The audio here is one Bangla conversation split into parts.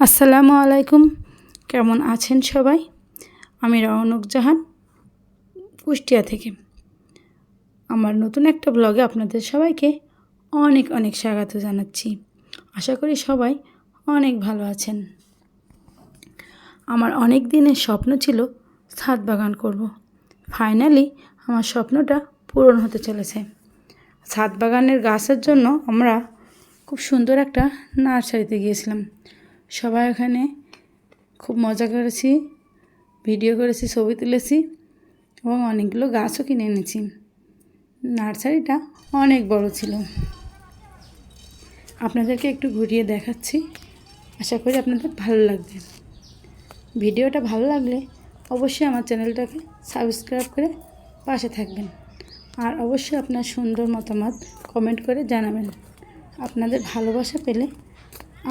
আসসালামু আলাইকুম। কেমন আছেন সবাই? আমি রওনক জাহান, কুষ্টিয়া থেকে। আমার নতুন একটা ব্লগে আপনাদের সবাইকে অনেক অনেক স্বাগত জানাচ্ছি। আশা করি সবাই অনেক ভালো আছেন। আমার অনেক দিনের স্বপ্ন ছিল ছাদ বাগান করব। ফাইনালি আমার স্বপ্নটা পূরণ হতে চলেছে। ছাদ বাগানের গাছের জন্য আমরা খুব সুন্দর একটা নার্সারিতে গিয়েছিলাম। সবাই ওখানে খুব মজা করেছি ভিডিও করেছি, ছবি তুলেছি এবং অনেকগুলো গাছও কিনে এনেছি। নার্সারিটা অনেক বড় ছিল। আপনাদেরকে একটু ঘুরিয়ে দেখাচ্ছি। আশা করি আপনাদের ভালো লাগবে। ভিডিওটা ভালো লাগলে অবশ্যই আমার চ্যানেলটাকে সাবস্ক্রাইব করে পাশে থাকবেন। আর অবশ্যই আপনার সুন্দর মতামত কমেন্ট করে জানাবেন। আপনাদের ভালোবাসা পেলে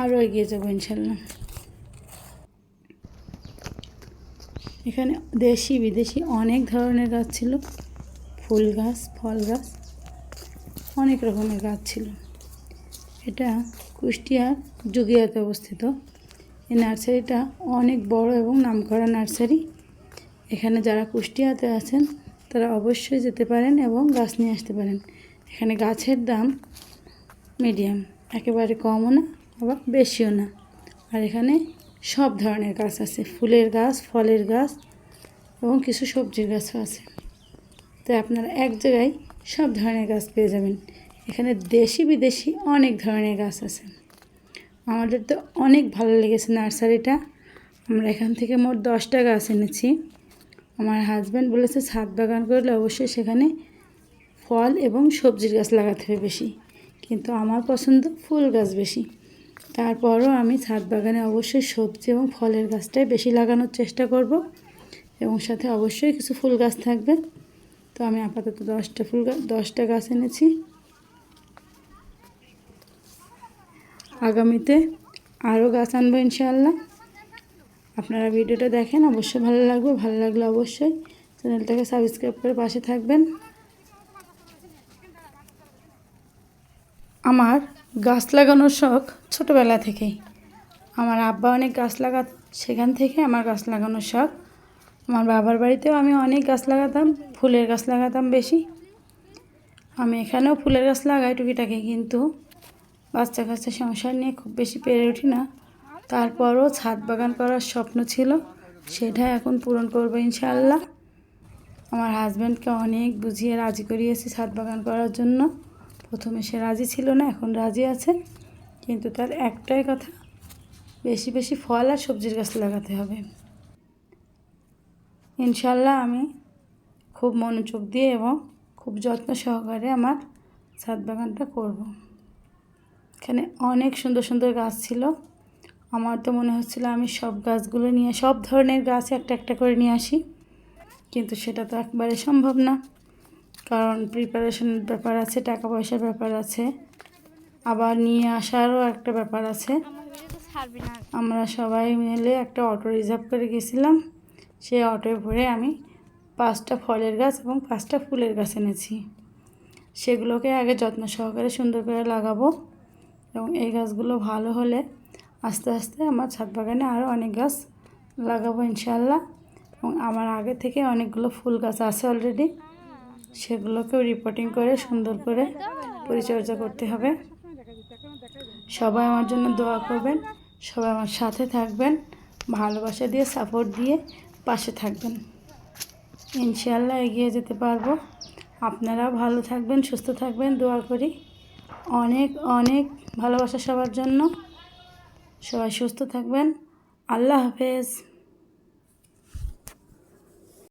আরও এগিয়ে যাব ইনশাল্লাহ। এখানে দেশি বিদেশি অনেক ধরনের গাছ ছিল। ফুল গাছ, ফল গাছ, অনেক রকমের গাছ ছিল। এটা কুষ্টিয়ার যুগিয়াতে অবস্থিত। এই নার্সারিটা অনেক বড় এবং নামকরা নার্সারি। এখানে যারা কুষ্টিয়াতে আছেন, তারা অবশ্যই যেতে পারেন এবং গাছ নিয়ে আসতে পারেন। এখানে গাছের দাম মিডিয়াম, একেবারে কমও না। আবার বেশিও না। আর এখানে সব ধরনের গাছ আছে। ফুলের গাছ, ফলের গাছ এবং কিছু সবজির গাছও আছে। তাই আপনারা এক জায়গায় সব ধরনের গাছ পেয়ে যাবেন। এখানে দেশি বিদেশি অনেক ধরনের গাছ আছে। আমাদের তো অনেক ভালো লেগেছে নার্সারিটা আমরা এখান থেকে মোট দশটা গাছ এনেছি। আমার হাজব্যান্ড বলেছে, ছাদ বাগান করলে অবশ্যই সেখানে ফল এবং সবজির গাছ লাগাতে হবে বেশি। কিন্তু আমার পছন্দ ফুল গাছ বেশি। তারপরও আমি ছাদ বাগানে অবশ্যই সবজি এবং ফলের গাছটাই বেশি লাগানোর চেষ্টা করব এবং সাথে অবশ্যই কিছু ফুল গাছ থাকবে। তো আমি আপাতত দশটা ফুল গাছ দশটা গাছ এনেছি। আগামীতে আরও গাছ আনব ইনশাআল্লাহ। আপনারা ভিডিওটা দেখেন, অবশ্যই ভালো লাগবে। ভালো লাগলে অবশ্যই চ্যানেলটাকে সাবস্ক্রাইব করে পাশে থাকবেন। আমার গাছ লাগানোর শখ ছোটোবেলা থেকেই। আমার আব্বা অনেক গাছ লাগাত সেখান থেকে আমার গাছ লাগানোর শখ। আমার বাবার বাড়িতেও আমি অনেক গাছ লাগাতাম, ফুলের গাছ লাগাতাম বেশি। আমি এখানেও ফুলের গাছ লাগাই টুকিটাকি, কিন্তু বাচ্চা কাচ্চা সংসার নিয়ে খুব বেশি পেরে উঠি না। তারপরও ছাদ বাগান করার স্বপ্ন ছিল, সেটা এখন পূরণ করব ইনশাআল্লাহ। আমার হাজব্যান্ডকে অনেক বুঝিয়ে রাজি করিয়েছি ছাদ বাগান করার জন্য। প্রথমে সে রাজি ছিল না, এখন রাজি আছে। কিন্তু তার একটাই কথা, বেশি বেশি ফল আর সবজির গাছ লাগাতে হবে। ইনশাল্লাহ আমি খুব মনোযোগ দিয়ে এবং খুব যত্ন সহকারে আমার ছাদ বাগানটা করব। এখানে অনেক সুন্দর সুন্দর গাছ ছিল। আমার তো মনে হচ্ছিল আমি সব গাছগুলো নিয়ে, সব ধরনের গাছ একটা একটা করে নিয়ে আসি। কিন্তু সেটা তো একবারে সম্ভব না। কারণ প্রিপারেশনের ব্যাপার আছে টাকা পয়সার ব্যাপার আছে। আবার নিয়ে আসারও একটা ব্যাপার আছে। আমরা সবাই মিলে একটা অটো রিজার্ভ করে গেছিলাম। সেই অটোয় ভরে আমি পাঁচটা ফলের গাছ এবং পাঁচটা ফুলের গাছ এনেছি। সেগুলোকে আগে যত্ন সহকারে সুন্দর করে লাগাবো এবং এই গাছগুলো ভালো হলে আস্তে আস্তে আমার ছাদ বাগানে আরও অনেক গাছ লাগাবো ইনশাল্লাহ এবং আমার আগে থেকে অনেকগুলো ফুল গাছ আছে অলরেডি সেগুলোকেও রিপোর্টিং করে সুন্দর করে পরিচর্যা করতে হবে। সবাই আমার জন্য দোয়া করবেন, সবাই আমার সাথে থাকবেন, ভালোবাসা দিয়ে সাপোর্ট দিয়ে পাশে থাকবেন। ইনশাল্লাহ এগিয়ে যেতে পারব। আপনারাও ভালো থাকবেন, সুস্থ থাকবেন, দোয়া করি। অনেক অনেক ভালোবাসা সবার জন্য। সবাই সুস্থ থাকবেন। আল্লাহ হাফেজ।